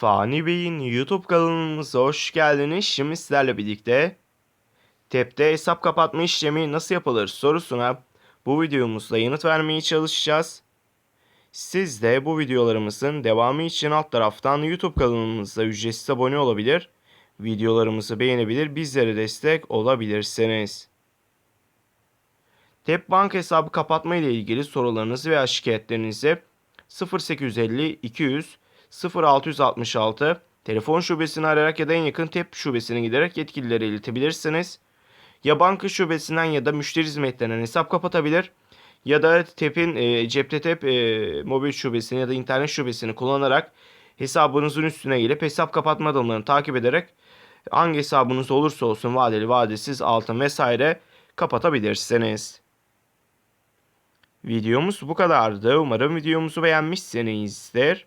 Fani Bey'in YouTube kanalımıza hoş geldiniz. Şimdi sizlerle birlikte TEP'te hesap kapatma işlemi nasıl yapılır sorusuna bu videomuzda yanıt vermeye çalışacağız. Siz de bu videolarımızın devamı için alt taraftan YouTube kanalımıza ücretsiz abone olabilir, videolarımızı beğenebilir, bizlere destek olabilirsiniz. TEP banka hesabı kapatma ile ilgili sorularınızı veya şikayetlerinizi 0850 200 0666 telefon şubesini arayarak ya da en yakın TEP şubesine giderek yetkililere iletebilirsiniz. Ya banka şubesinden ya da müşteri hizmetlerinden hesap kapatabilir ya da TEP'in e, cepte TEP e, mobil şubesini ya da internet şubesini kullanarak hesabınızın üstüne gelip hesap kapatma adımlarını takip ederek hangi hesabınız olursa olsun vadeli vadesiz altın vesaire kapatabilirsiniz. Videomuz bu kadardı. Umarım videomuzu beğenmişsinizdir.